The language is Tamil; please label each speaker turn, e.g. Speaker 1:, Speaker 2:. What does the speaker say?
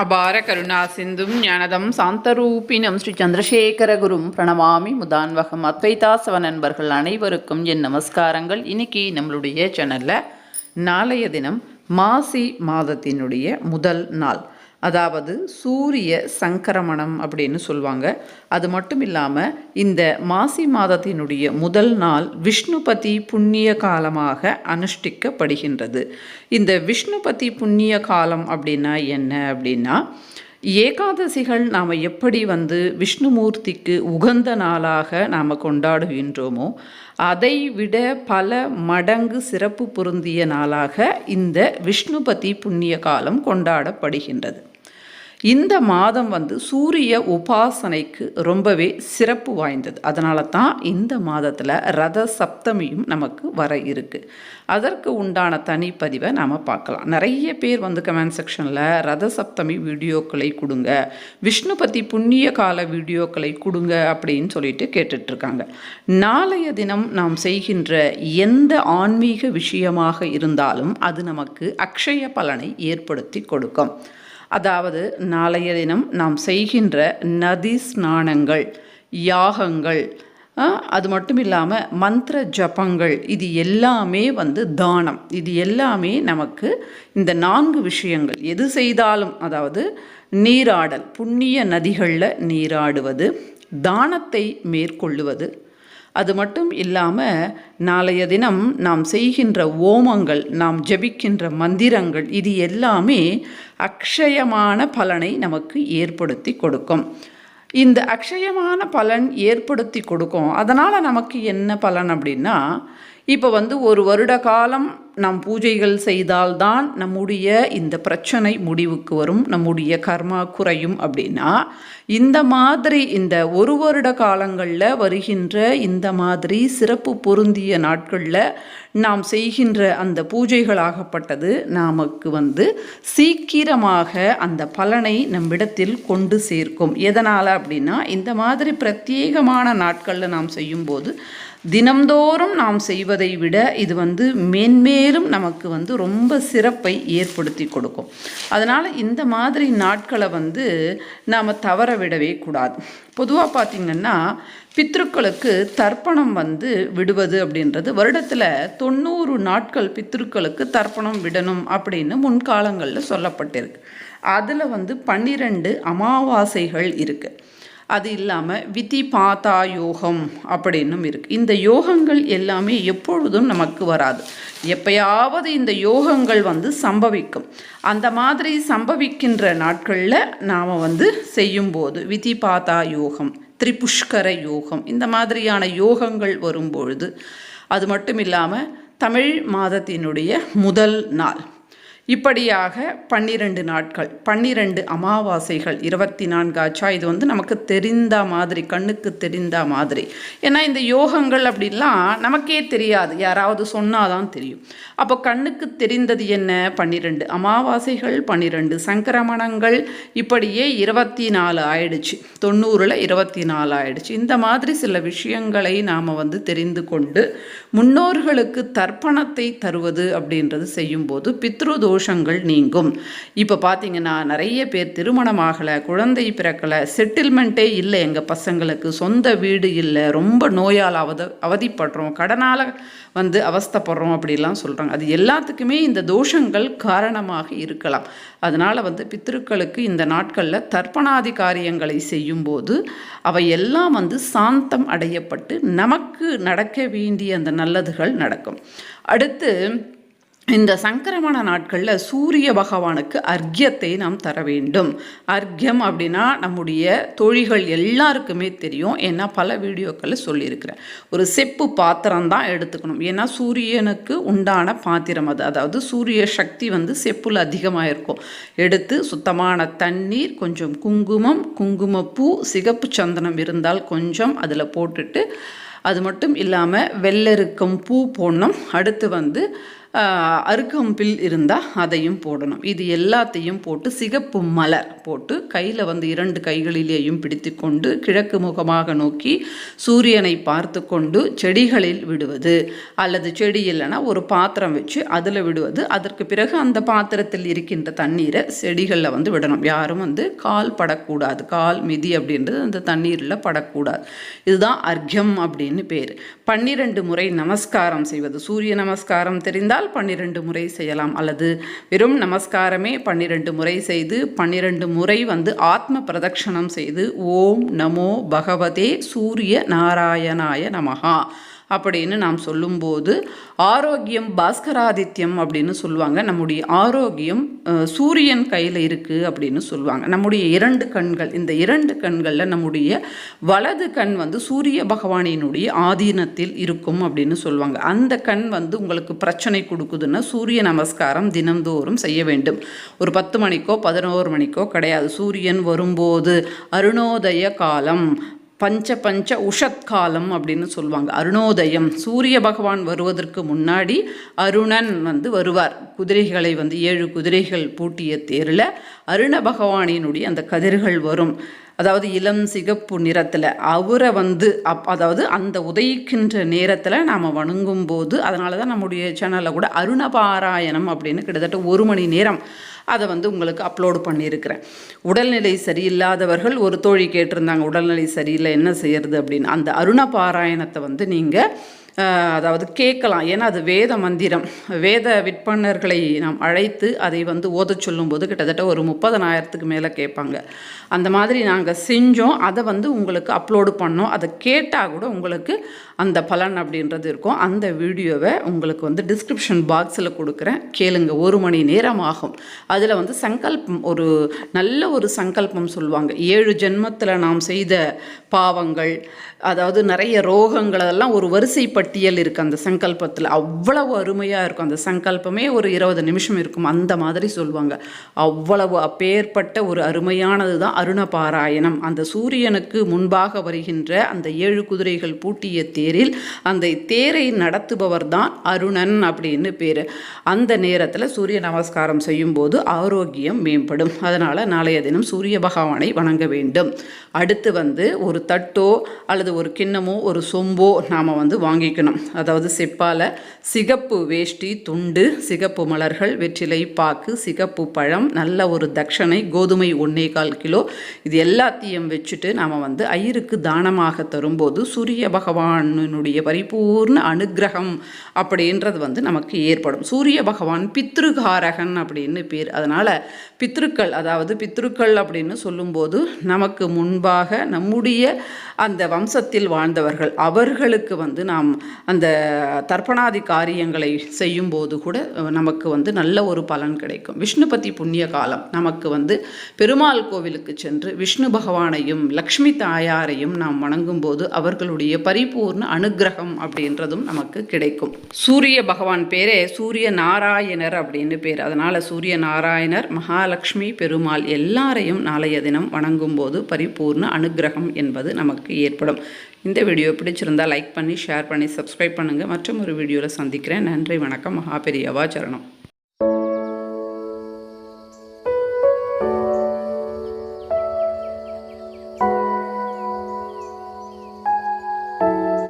Speaker 1: அபார கருணா சிந்தும் ஞானதம் சாந்தரூபினம் ஸ்ரீ சந்திரசேகரகுரும் பிரணவாமி முதான்வகம் அத்வைதாசவ நண்பர்கள் அனைவருக்கும் என் நமஸ்காரங்கள். இன்னைக்கு நம்மளுடைய சேனலில் நாளைய தினம் மாசி மாதத்தினுடைய முதல் நாள். அதாவது சூரிய சங்கரமணம் அப்படின்னு சொல்லுவாங்க அது மட்டும் இல்லாமல் இந்த மாசி மாதத்தினுடைய முதல் நாள் விஷ்ணுபதி புண்ணிய காலமாக அனுஷ்டிக்கப்படுகின்றது. இந்த விஷ்ணுபதி புண்ணிய காலம் அப்படின்னா என்ன அப்படின்னா ஏகாதசிகள் நாம் எப்படி வந்து விஷ்ணுமூர்த்திக்கு உகந்த நாளாக நாம் கொண்டாடுகின்றோமோ அதை விட பல மடங்கு சிறப்பு பொருந்திய நாளாக இந்த விஷ்ணுபதி புண்ணிய காலம் கொண்டாடப்படுகின்றது. இந்த மாதம் வந்து சூரிய உபாசனைக்கு ரொம்பவே சிறப்பு வாய்ந்தது. அதனால தான் இந்த மாதத்தில் ரத சப்தமியும் நமக்கு வர இருக்குது அதற்கு உண்டான தனிப்பதிவை நாம் பார்க்கலாம். நிறைய பேர் வந்து கமெண்ட் செக்ஷனில் ரத சப்தமி வீடியோக்களை கொடுங்க. விஷ்ணுபதி புண்ணிய கால வீடியோக்களை கொடுங்க அப்படின்னு சொல்லிட்டு கேட்டுட்ருக்காங்க. நாளைய தினம் நாம் செய்கின்ற எந்த ஆன்மீக விஷயமாக இருந்தாலும் அது நமக்கு அக்ஷய பலனை ஏற்படுத்தி கொடுக்கும். அதாவது நாளைய தினம் நாம் செய்கின்ற நதி ஸ்நானங்கள் யாகங்கள் அது மட்டும் இல்லாமல் மந்திர ஜபங்கள் இது எல்லாமே வந்து தானம். இது எல்லாமே நமக்கு இந்த நான்கு விஷயங்கள் எது செய்தாலும் அதாவது நீராடல் புண்ணிய நதிகளில் நீராடுவது தானத்தை மேற்கொள்ளுவது அது மட்டும் இல்லாமல் நாளைய தினம் நாம் செய்கின்ற ஓமங்கள் நாம் ஜெபிக்கின்ற மந்திரங்கள் இது எல்லாமே அக்ஷயமான பலனை நமக்கு ஏற்படுத்தி கொடுக்கும். இந்த அக்ஷயமான பலன் ஏற்படுத்தி கொடுக்கும். அதனால் நமக்கு என்ன பலன் அப்படின்னா இப்போ வந்து ஒரு வருட காலம் நாம் பூஜைகள் செய்தால்தான் நம்முடைய இந்த பிரச்சனை முடிவுக்கு வரும் நம்முடைய கர்மா குறையும் அப்படின்னா இந்த மாதிரி இந்த ஒரு வருட காலங்களில் வருகின்ற இந்த மாதிரி சிறப்பு பொருந்திய நாட்களில் நாம் செய்கின்ற அந்த பூஜைகளாகப்பட்டது நமக்கு வந்து சீக்கிரமாக அந்த பலனை நம்மிடத்தில் கொண்டு சேர்க்கும். எதனால் அப்படின்னா இந்த மாதிரி பிரத்யேகமான நாட்களில் நாம் செய்யும்போது தினம்தோறும் நாம் செய்வதை விட இது வந்து மேன்மே மேலும் நமக்கு வந்து ரொம்ப சிறப்பை ஏற்படுத்தி கொடுக்கும். அதனால் இந்த மாதிரி நாட்களை வந்து நாம் தவற விடவே கூடாது. பொதுவாக பார்த்திங்கன்னா பித்ருக்களுக்கு தர்ப்பணம் வந்து விடுவது அப்படின்றது வருடத்தில் தொண்ணூறு நாட்கள் பித்ருக்களுக்கு தர்ப்பணம் விடணும் அப்படின்னு முன்காலங்களில் சொல்லப்பட்டிருக்கு. அதில் வந்து பன்னிரெண்டு அமாவாசைகள் இருக்குது அது இல்லாமல் விதி பாதா யோகம் அப்படின்னும் இருக்குது இந்த யோகங்கள் எல்லாமே எப்பொழுதும் நமக்கு வராது. எப்பயாவது இந்த யோகங்கள் வந்து சம்பவிக்கும். அந்த மாதிரி சம்பவிக்கின்ற நாட்களில் நாம் வந்து செய்யும்போது விதி பாதா யோகம் திரிபுஷ்கர யோகம் இந்த மாதிரியான யோகங்கள் வரும்பொழுது அது மட்டும் இல்லாமல் தமிழ் மாதத்தினுடைய முதல் நாள். இப்படியாக பன்னிரண்டு நாட்கள் பன்னிரண்டு அமாவாசைகள் இருபத்தி நான்காச்சா இது வந்து நமக்கு தெரிந்த மாதிரி கண்ணுக்கு தெரிந்த மாதிரி. ஏன்னா இந்த யோகங்கள் அப்படின்லாம் நமக்கே தெரியாது. யாராவது சொன்னாதான் தெரியும். அப்போ கண்ணுக்கு தெரிந்தது என்ன? பன்னிரெண்டு அமாவாசைகள் பன்னிரெண்டு சங்கரமணங்கள் இப்படியே இருபத்தி நாலு ஆயிடுச்சு. தொண்ணூறில் இருபத்தி நாலு ஆயிடுச்சு. இந்த மாதிரி சில விஷயங்களை நாம் வந்து தெரிந்து கொண்டு முன்னோர்களுக்கு தர்ப்பணத்தை தருவது அப்படின்றது செய்யும்போது பித்ரு தோஷங்கள் நீங்கும். இப்போ பார்த்தீங்கன்னா நிறைய பேர் திருமணம் ஆகலை குழந்தை பிறக்கலை செட்டில்மெண்ட்டே இல்லை எங்கள் பசங்களுக்கு சொந்த வீடு இல்லை ரொம்ப நோயால் அவத அவதிப்படுறோம் கடனால் வந்து அவஸ்தைப்படுறோம் அப்படிலாம் சொல்கிறாங்க அது எல்லாத்துக்குமே இந்த தோஷங்கள் காரணமாக இருக்கலாம். அதனால் வந்து பித்திருக்களுக்கு இந்த நாட்களில் தர்ப்பணாதி காரியங்களை செய்யும்போது அவை எல்லாம் வந்து சாந்தம் அடையப்பட்டு நமக்கு நடக்க வேண்டிய அந்த நல்லதுகள் நடக்கும். அடுத்து இந்த சங்கரமண நாட்களில் சூரிய பகவானுக்கு அர்க்கியத்தை நாம் தர வேண்டும். அர்க்கியம் அப்படின்னா நம்முடைய தொழில்கள் எல்லாருக்குமே தெரியும். ஏன்னா பல வீடியோக்களில் சொல்லியிருக்கிறேன் ஒரு செப்பு பாத்திரம் தான் எடுத்துக்கணும். ஏன்னா சூரியனுக்கு உண்டான பாத்திரம் அது. அதாவது சூரிய சக்தி வந்து செப்புல அதிகமாக இருக்கும். எடுத்து சுத்தமான தண்ணீர் கொஞ்சம் குங்குமம் குங்குமப்பூ சிகப்பு சந்தனம் இருந்தால் கொஞ்சம் அதில் போட்டுட்டு அது மட்டும் இல்லாமல் வெள்ளெருக்கம் பூ போடணும். அடுத்து வந்து அருகம்பில் இருந்தால் அதையும் போடணும். இது எல்லாத்தையும் போட்டு சிகப்பு மலர் போட்டு கையில் வந்து இரண்டு கைகளிலேயும் பிடித்து கொண்டு கிழக்கு முகமாக நோக்கி சூரியனை பார்த்து கொண்டு செடிகளில் விடுவது. அல்லது செடி இல்லைன்னா ஒரு பாத்திரம் வச்சு அதில் விடுவது. அதற்கு பிறகு அந்த பாத்திரத்தில் இருக்கின்ற தண்ணீரை செடிகளில் வந்து விடணும். யாரும் வந்து கால் படக்கூடாது. கால் மிதி அப்படின்றது அந்த தண்ணீரில் படக்கூடாது. இதுதான் அர்க்யம் அப்படின்னு பேர். பன்னிரண்டு முறை நமஸ்காரம் செய்வது. சூரிய நமஸ்காரம் தெரிந்தால் பன்னிரண்டு முறை செய்யலாம். அல்லது வெறும் நமஸ்காரமே பன்னிரண்டு முறை செய்து பன்னிரண்டு முறை வந்து ஆத்ம பிரதட்சணம் செய்து ஓம் நமோ பகவதே சூரிய நாராயணாய நமகா அப்படின்னு நாம் சொல்லும்போது ஆரோக்கியம் பாஸ்கராதித்யம் அப்படின்னு சொல்லுவாங்க. நம்முடைய ஆரோக்கியம் சூரியன் கையில் இருக்குது அப்படின்னு சொல்லுவாங்க. நம்முடைய இரண்டு கண்கள் இந்த இரண்டு கண்களில் நம்முடைய வலது கண் வந்து சூரிய பகவானினுடைய ஆதீனத்தில் இருக்கும் அப்படின்னு சொல்லுவாங்க. அந்த கண் வந்து உங்களுக்கு பிரச்சனை கொடுக்குதுன்னா சூரிய நமஸ்காரம் தினந்தோறும் செய்ய வேண்டும். ஒரு பத்து மணிக்கோ பதினோரு மணிக்கோ கிடையாது. சூரியன் வரும்போது அருணோதய காலம் பஞ்ச பஞ்ச உஷத்காலம் அப்படின்னு சொல்லுவாங்க. அருணோதயம். சூரிய பகவான் வருவதற்கு முன்னாடி அருணன் வந்து வருவார். குதிரைகளை வந்து ஏழு குதிரைகள் பூட்டிய தேரில் அருண பகவானினுடைய அந்த கதிர்கள் வரும். அதாவது இளம் சிகப்பு நிறத்தில் அவரை வந்து அப் அதாவது அந்த உதயிக்கின்ற நேரத்தில் நாம் வணங்கும் போது அதனால தான் நம்முடைய சேனலில் கூட அருணபாராயணம் அப்படின்னு கிட்டத்தட்ட ஒரு மணி நேரம் அதை வந்து உங்களுக்கு அப்லோடு பண்ணியிருக்கிறேன். உடல்நிலை சரியில்லாதவர்கள் ஒரு தோழி கேட்டிருந்தாங்க உடல்நிலை சரியில்லை என்ன செய்யறது அப்படின்னு. அந்த அருணபாராயணத்தை வந்து நீங்கள் அதாவது கேட்கலாம். ஏன்னா அது வேத மந்திரம். வேத விற்பனர்களை நாம் அழைத்து அதை வந்து ஓதச் சொல்லும்போது கிட்டத்தட்ட ஒரு முப்பதனாயிரத்துக்கு மேலே கேட்பாங்க. அந்த மாதிரி நாங்கள் செஞ்சோம். அதை வந்து உங்களுக்கு அப்லோடு பண்ணோம். அதை கேட்டால் கூட உங்களுக்கு அந்த பலன் அப்படின்றது இருக்கும். அந்த வீடியோவை உங்களுக்கு வந்து டிஸ்கிரிப்ஷன் பாக்ஸில் கொடுக்குறேன். கேளுங்க. ஒரு மணி நேரம் ஆகும். அதில் வந்து சங்கல்பம் ஒரு நல்ல ஒரு சங்கல்பம் சொல்லுவாங்க. ஏழு ஜென்மத்தில் நாம் செய்த பாவங்கள் அதாவது நிறைய ரோகங்கள் அதெல்லாம் ஒரு வரிசை பட்டியல் இருக்குது அந்த சங்கல்பத்தில். அவ்வளவு அருமையாக இருக்கும். அந்த சங்கல்பமே ஒரு இருபது நிமிஷம் இருக்கும். அந்த மாதிரி சொல்லுவாங்க அவ்வளவு அப்பேற்பட்ட ஒரு அருமையானது தான் அருணபாராயணம். அந்த சூரியனுக்கு முன்பாக வருகின்ற அந்த ஏழு குதிரைகள் பூட்டிய தேரில் அந்த தேரை நடத்துபவர் தான் அருணன் அப்படின்னு பேர். அந்த நேரத்தில் சூரிய நமஸ்காரம் செய்யும்போது ஆரோக்கியம் மேம்படும். அதனால் நாளைய தினம் சூரிய பகவானை வணங்க வேண்டும். அடுத்து வந்து ஒரு தட்டோ அல்லது ஒரு கிண்ணமோ ஒரு சொம்போ நாம் வந்து வாங்கி வாங்கிக்கணும் அதாவது செப்பால் சிகப்பு வேஷ்டி துண்டு சிகப்பு மலர்கள் வெற்றிலை பாக்கு சிகப்பு பழம் நல்ல ஒரு தட்சணை கோதுமை ஒன்னே கால் கிலோ. இது எல்லாத்தையும் வச்சுட்டு நாம் வந்து ஐயருக்கு தானமாக தரும்போது சூரிய பகவானுடைய பரிபூர்ண அனுக்கிரகம் அப்படின்றது வந்து நமக்கு ஏற்படும். சூரிய பகவான் பித்ருகாரகன் அப்படின்னு பேர். அதனால் பித்ருக்கள் அதாவது பித்ருக்கள் அப்படின்னு சொல்லும்போது நமக்கு முன்பாக நம்முடைய அந்த வம்சத்தில் வாழ்ந்தவர்கள் அவர்களுக்கு வந்து நாம் அந்த தர்ப்பணாதி காரியங்களை செய்யும்போது கூட நமக்கு வந்து நல்ல ஒரு பலன் கிடைக்கும். விஷ்ணுபதி புண்ணிய காலம் நமக்கு வந்து பெருமாள் கோவிலுக்கு சென்று விஷ்ணு பகவானையும் லக்ஷ்மி தாயாரையும் நாம் வணங்கும் போது அவர்களுடைய பரிபூர்ண அனுக்கிரகம் அப்படின்றதும் நமக்கு கிடைக்கும். சூரிய பகவான் பேரே சூரிய நாராயணர் அப்படின்னு பேர். அதனால் சூரிய நாராயணர் மகாலட்சுமி பெருமாள் எல்லாரையும் நாளைய தினம் வணங்கும் போது பரிபூர்ண அனுக்கிரகம் என்பது நமக்கு ஏற்படும். இந்த வீடியோ பிடிச்சிருந்தால் லைக் பண்ணி ஷேர் பண்ணி சப்ஸ்கிரைப் பண்ணுங்கள் மற்றும் ஒரு வீடியோவில் சந்திக்கிறேன். நன்றி வணக்கம். மகாபெரியவா சரணம்.